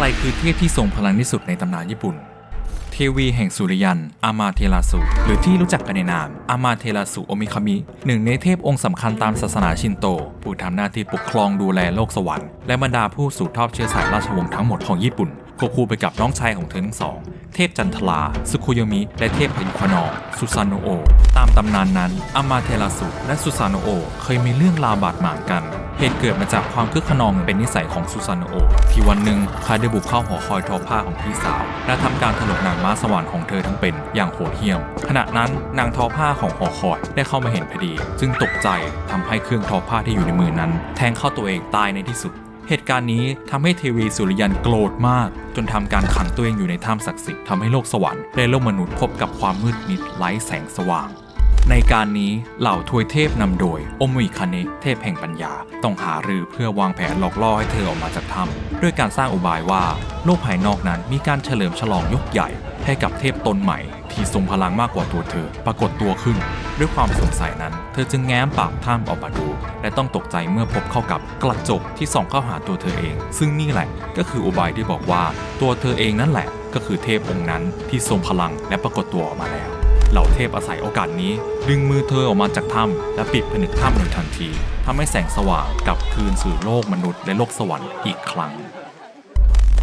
ใครคือเทพที่ทรงพลังที่สุดในตำนานญี่ปุ่น เทวีแห่งสุริยัน อามาเทราสุ หรือที่รู้จักกันในนาม อามาเทราสุโอมิคามิ หนึ่งในเทพองค์สำคัญตามศาสนาชินโต ผู้ทำหน้าที่ปกครองดูแลโลกสวรรค์ และบรรดาผู้สืบทอดเชื้อสายราชวงศ์ทั้งหมดของญี่ปุ่น ควบคู่ไปกับน้องชายของเธอทั้งสอง เทพจันทราสุคุโยมิ และเทพพยุคานองสุซานโนโอ ตามตำนานนั้น อามาเทราสุและสุซานโนโอเคยมีเรื่องราวบาดหมางกัน เหตุเกิดมาจากความคึกขนองเป็นนิสัยของซูซานโอ ที่วันหนึ่งเขาได้บุกเข้าหอคอยทอผ้าของพี่สาว และทำการถลกนางม้าสวรรค์ของเธอทั้งเป็นอย่างโหดเหี้ยม ขณะนั้นนางทอผ้าของหอคอยได้เข้ามาเห็นพอดี จึงตกใจทำให้เครื่องทอผ้าที่อยู่ในมือนั้น แทงเข้าตัวเองตายในที่สุดเหตุการณ์นี้ทำให้เทวีสุริยันโกรธมาก จนทำการขังตัวเองอยู่ในถ้ำศักดิ์สิทธิ์ทำให้โลกสวรรค์และโลกมนุษย์พบกับความมืดมิดไร้แสงสว่าง ในการนี้เหล่าทวยเทพนำโดยอมุยคเนเทพแห่งปัญญา ต้องหารือเพื่อวางแผนหลอกล่อให้เธอออกมาจากถ้ำด้วยการสร้างอุบายว่า โลกภายนอกนั้นมีการเฉลิมฉลองยกใหญ่ ให้กับเทพตนใหม่ ที่ทรงพลังมากกว่าตัวเธอ ปรากฏตัวขึ้น ด้วยความสงสัยนั้น เธอจึงแง้มปากถ้ำออกมาดู และต้องตกใจเมื่อพบเข้ากับกระจกที่ส่องเข้าหาตัวเธอเอง ซึ่งนี่แหละก็คืออุบายที่บอกว่า ตัวเธอเองนั่นแหละ ก็คือเทพองค์นั้นที่ทรงพลังและปรากฏตัวออกมาแล้ว เหล่าเทพอาศัยโอกาสนี้ ดึงมือเธอออกมาจากถ้ำและปิดผนึกถ้ำโดยทันทีทำให้แสงสว่างกลับคืนสู่โลกมนุษย์และโลกสวรรค์อีกครั้ง